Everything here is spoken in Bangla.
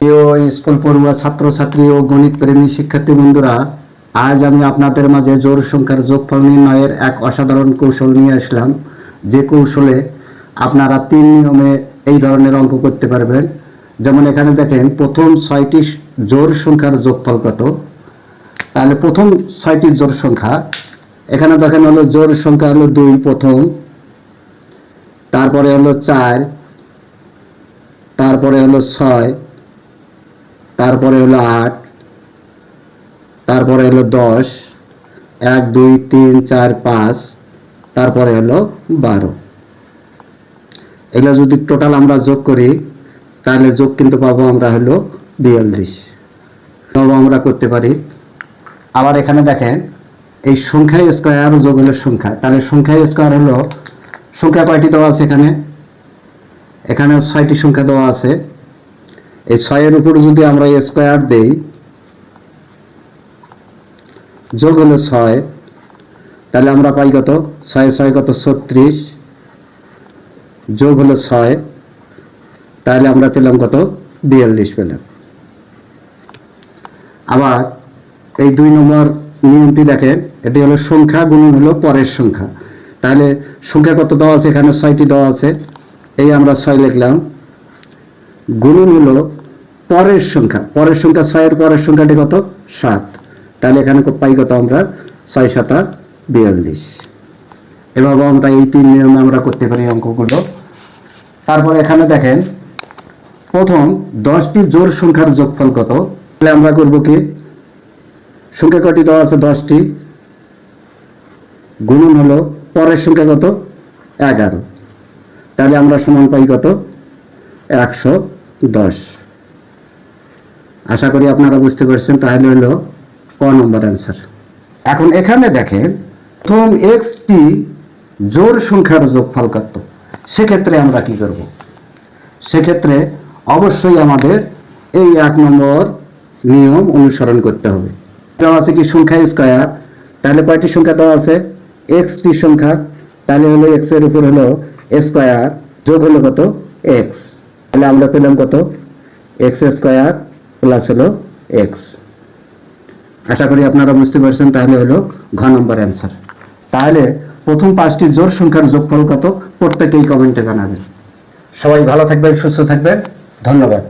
প্রিয় স্কুল পড়ুয়া ছাত্রছাত্রী ও গণিত প্রেমী শিক্ষার্থী বন্ধুরা, আজ আমি আপনাদের মাঝে জোর সংখ্যার যোগফল নির্ণয়ের এক অসাধারণ কৌশল নিয়ে আসলাম। যে কৌশলে আপনারা তিন নিয়মে এই ধরনের অঙ্ক করতে পারবেন। যেমন এখানে দেখেন, প্রথম ছয়টি জোর সংখ্যার যোগফল কত? তাহলে প্রথম ছয়টি জোর সংখ্যা, এখানে দেখেন হলো জোর সংখ্যা হলো দুই প্রথম, তারপরে হলো চার, তারপরে হলো ছয় তারপরে হলো আট, তারপরে হলো দশ, এক, দুই, তিন, চার, পাঁচ, তারপরে হলো বারো। এগুলো যদি টোটাল আমরা যোগ করি, তাহলে যোগ কিন্তু পাবো আমরা হলো বিয়াল্লিশ। আমরা করতে পারি। আবার এখানে দেখেন, এই সংখ্যা স্কোয়ার যোগ হলো সংখ্যা। তাহলে সংখ্যা স্কোয়ার হলো, সংখ্যা কয়টি দেওয়া আছে এখানে? এখানে ছয়টি সংখ্যা দেওয়া আছে। এই ছয়ের উপর যদি আমরা স্কোয়ার দেই, যোগ হলো ছয়, তাহলে আমরা পাই কত? ছয় ছয় কত? ছত্রিশ। যোগ হলো ছয়, তাহলে আমরা পেলাম কত? বিয়াল্লিশ পেলাম। আবার এই দুই নম্বর নিয়মটি দেখেন, এটি হলো সংখ্যা গুণন হলো পরের সংখ্যা। তাহলে সংখ্যা কত দেওয়া আছে? এখানে ছয়টি দেওয়া আছে। এই আমরা ছয় লিখলাম। গুণন হলো পরের সংখ্যা। পরের সংখ্যা ছয়ের পরের সংখ্যাটি কত? সাত। তাহলে এখানে পাই কত আমরা? ছয় সাতা বিয়াল্লিশ। এভাবে আমরা এই তিন নিয়মে আমরা করতে পারি অঙ্কগুলো। তারপর এখানে দেখেন, প্রথম দশটি জোর সংখ্যার যোগফল কত? তাহলে আমরা করব কি? সংখ্যা কটি দেওয়া আছে? দশটি। গুণন হলো পরের সংখ্যা কত? এগারো। তাহলে আমরা সমান পাই কত? একশো দশ। আশা করি আপনারা বুঝতে পারছেন, তাহলে হলো ক নম্বর অ্যান্সার এখন এখানে দেখেন, প্রথম এক্সটি জোর সংখ্যার যোগফল কত? সেক্ষেত্রে আমরা কি করব? সেক্ষেত্রে অবশ্যই আমাদের এই এক নম্বর নিয়ম অনুসরণ করতে হবে। দেওয়া আছে কি সংখ্যা স্কোয়ার তাহলে কয়টি সংখ্যা দেওয়া আছে? এক্সটি সংখ্যা, তাহলে হলো এক্সের উপর হলো স্কোয়ার যোগ হলো কত? এক্স তাহলে আমরা পেলাম কত? এক্স স্কোয়ার প্লাস হলো এক্স আশা করি আপনারা বুঝতে পারছেন, তাহলে হলো ঘ নম্বর অ্যান্সার তাহলে প্রথম পাঁচটি জোর সংখ্যার যোগফল কত? প্রত্যেকেই কমেন্টে জানাবেন। সবাই ভালো থাকবেন, সুস্থ থাকবেন। ধন্যবাদ।